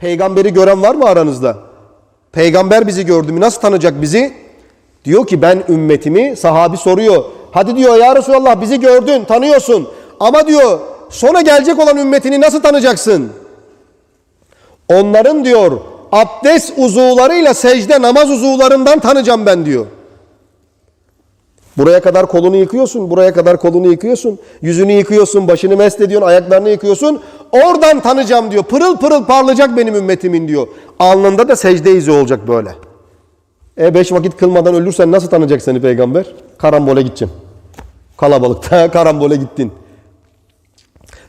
Peygamberi gören var mı aranızda? Peygamber bizi gördü mü? Nasıl tanıyacak bizi? Diyor ki ben ümmetimi sahabi soruyor. Hadi diyor ya Resulallah bizi gördün, tanıyorsun. Ama diyor sonra gelecek olan ümmetini nasıl tanıyacaksın? Onların diyor abdest uzuvlarıyla secde namaz uzuvlarından tanıyacağım ben diyor. Buraya kadar kolunu yıkıyorsun, buraya kadar kolunu yıkıyorsun, yüzünü yıkıyorsun, başını mest ediyorsun, ayaklarını yıkıyorsun. Oradan tanıyacağım diyor. Pırıl pırıl parlayacak benim ümmetimin diyor. Alnında da secde izi olacak böyle. E beş vakit kılmadan ölürsen nasıl tanıyacak seni peygamber? Karambole gideceğim. Kalabalıkta karambole gittin.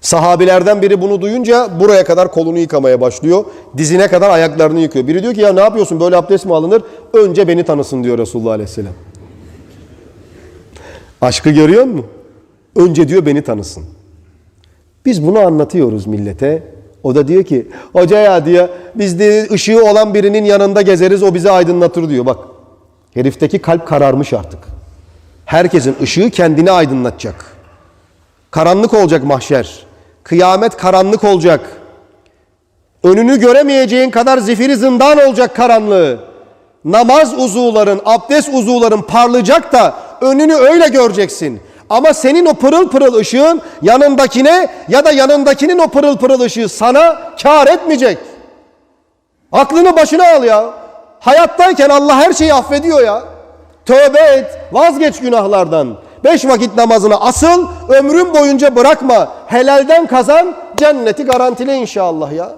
Sahabilerden biri bunu duyunca buraya kadar kolunu yıkamaya başlıyor. Dizine kadar ayaklarını yıkıyor. Biri diyor ki ya ne yapıyorsun böyle abdest mi alınır? Önce beni tanısın diyor Resulullah Aleyhisselam. Aşkı görüyor musun? Önce diyor beni tanısın. Biz bunu anlatıyoruz millete. O da diyor ki hoca ya diyor biz de ışığı olan birinin yanında gezeriz o bizi aydınlatır diyor. Bak herifteki kalp kararmış artık. Herkesin ışığı kendini aydınlatacak. Karanlık olacak mahşer. Kıyamet karanlık olacak. Önünü göremeyeceğin kadar zifiri zindan olacak karanlığı. Namaz uzuvların, abdest uzuvların parlayacak da önünü öyle göreceksin. Ama senin o pırıl pırıl ışığın yanındakine ya da yanındakinin o pırıl pırıl ışığı sana kar etmeyecek. Aklını başına al ya. Hayattayken Allah her şeyi affediyor ya. Tövbe et, vazgeç günahlardan. Beş vakit namazını asıl, ömrün boyunca bırakma. Helalden kazan, cenneti garantile inşallah ya.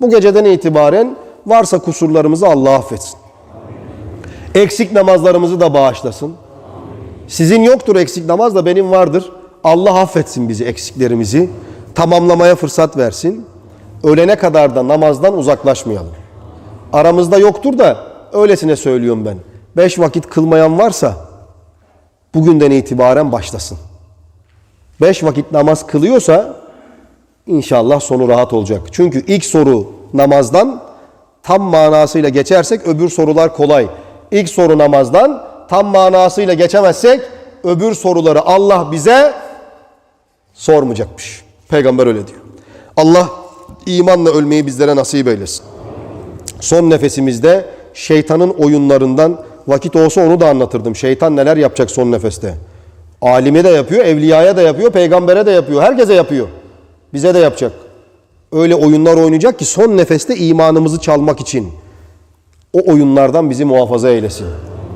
Bu geceden itibaren varsa kusurlarımızı Allah affetsin. Eksik namazlarımızı da bağışlasın. Sizin yoktur eksik namaz da benim vardır. Allah affetsin bizi eksiklerimizi. Tamamlamaya fırsat versin. Ölene kadar da namazdan uzaklaşmayalım. Aramızda yoktur da öylesine söylüyorum ben. Beş vakit kılmayan varsa bugünden itibaren başlasın. Beş vakit namaz kılıyorsa inşallah sonu rahat olacak. Çünkü ilk soru namazdan tam manasıyla geçersek öbür sorular kolay. İlk soru namazdan tam manasıyla geçemezsek öbür soruları Allah bize sormayacakmış. Peygamber öyle diyor. Allah imanla ölmeyi bizlere nasip eylesin. Son nefesimizde şeytanın oyunlarından vakit olsa onu da anlatırdım. Şeytan neler yapacak son nefeste? Alime de yapıyor, evliyaya da yapıyor, peygambere de yapıyor, herkese yapıyor. Bize de yapacak. Öyle oyunlar oynayacak ki son nefeste imanımızı çalmak için. O oyunlardan bizi muhafaza eylesin.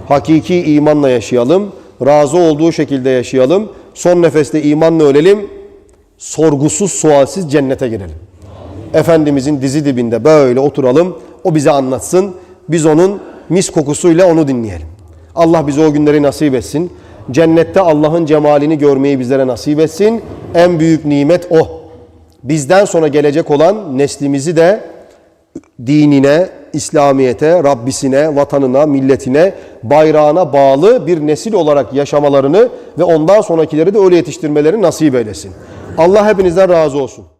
Hakiki imanla yaşayalım, razı olduğu şekilde yaşayalım. Son nefeste imanla ölelim, sorgusuz sualsiz cennete girelim. Efendimizin dizi dibinde böyle oturalım. O bize anlatsın. Biz onun mis kokusuyla onu dinleyelim. Allah bize o günleri nasip etsin. Cennette Allah'ın cemalini görmeyi bizlere nasip etsin. En büyük nimet o. Bizden sonra gelecek olan neslimizi de dinine, İslamiyete, Rabbisine, vatanına, milletine, bayrağına bağlı bir nesil olarak yaşamalarını ve ondan sonrakileri de öyle yetiştirmeleri nasip eylesin. Allah hepinizden razı olsun.